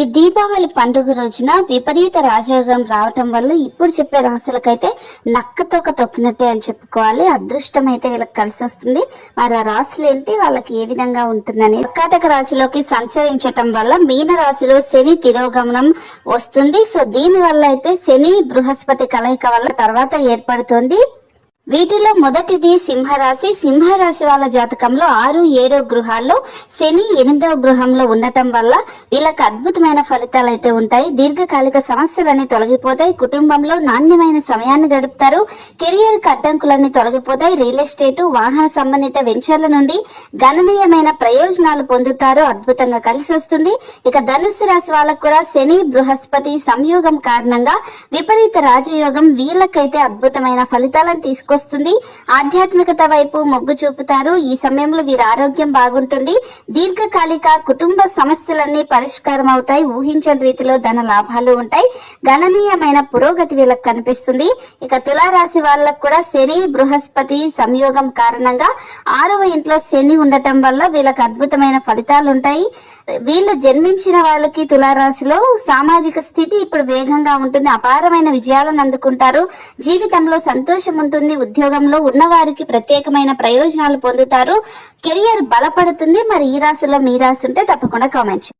ఈ దీపావళి పండుగ రోజున విపరీత రాజయోగం రావటం వల్ల ఇప్పుడు చెప్పే రాశులకైతే నక్కతోక తొక్కినట్టే అని చెప్పుకోవాలి. అదృష్టం అయితే వీళ్ళకి కలిసి వస్తుంది. మరి ఆ రాశులు ఏంటి? వాళ్ళకి ఏ విధంగా ఉంటుందని కర్కాటక రాశిలోకి సంచరించటం వల్ల మీన రాశిలో శని తిరోగమనం వస్తుంది. సో దీని వల్ల అయితే శని బృహస్పతి కలయిక వల్ల తర్వాత ఏర్పడుతుంది. వీటిలో మొదటిది సింహరాశి. సింహరాశి వాళ్ళ జాతకంలో ఆరు ఏడో గృహాల్లో శని ఎనిమిదవ గృహంలో ఉండటం వల్ల వీళ్ళకి అద్భుతమైన ఫలితాలు అయితే ఉంటాయి. దీర్ఘకాలిక సమస్యలన్నీ తొలగిపోతాయి. కుటుంబంలో నాణ్యమైన సమయాన్ని గడుపుతారు. కెరియర్ అడ్డంకులన్నీ తొలగిపోతాయి. రియల్ ఎస్టేట్ వాహన సంబంధిత వెంచర్ల నుండి గణనీయమైన ప్రయోజనాలు పొందుతారు. అద్భుతంగా కలిసి వస్తుంది. ఇక ధనుసు రాశి వాళ్ళకు కూడా శని బృహస్పతి సంయోగం కారణంగా విపరీత రాజయోగం వీళ్ళకైతే అద్భుతమైన ఫలితాలను తీసుకొస్తుంది. ఆధ్యాత్మికత వైపు మొగ్గు చూపుతారు. ఈ సమయంలో వీరి ఆరోగ్యం బాగుంటుంది. దీర్ఘకాలిక కుటుంబ సమస్యలన్నీ పరిష్కారం అవుతాయి ఊహించని రీతిలో ధన లాభాలు ఉంటాయి. గణనీయమైన పురోగతి వీళ్ళకి కనిపిస్తుంది. ఇక తులారాశి వాళ్ళకు కూడా శని బృహస్పతి సంయోగం కారణంగా ఆరవ ఇంట్లో శని ఉండటం వల్ల వీళ్ళకి అద్భుతమైన ఫలితాలు ఉంటాయి. వీళ్ళు జన్మించిన వాళ్ళకి తులారాశిలో సామాజిక స్థితి ఇప్పుడు వేగంగా ఉంటుంది. అపారమైన విజయాలను అందుకుంటారు. జీవితంలో సంతోషం ఉంటుంది. ఉద్యోగంలో ఉన్నవారికి ప్రత్యేకమైన ప్రయోజనాలు పొందుతారు. కెరియర్ బలపడుతుంది. మరి ఈ రాశిలో మీ రాశి ఉంటే తప్పకుండా కామెంట్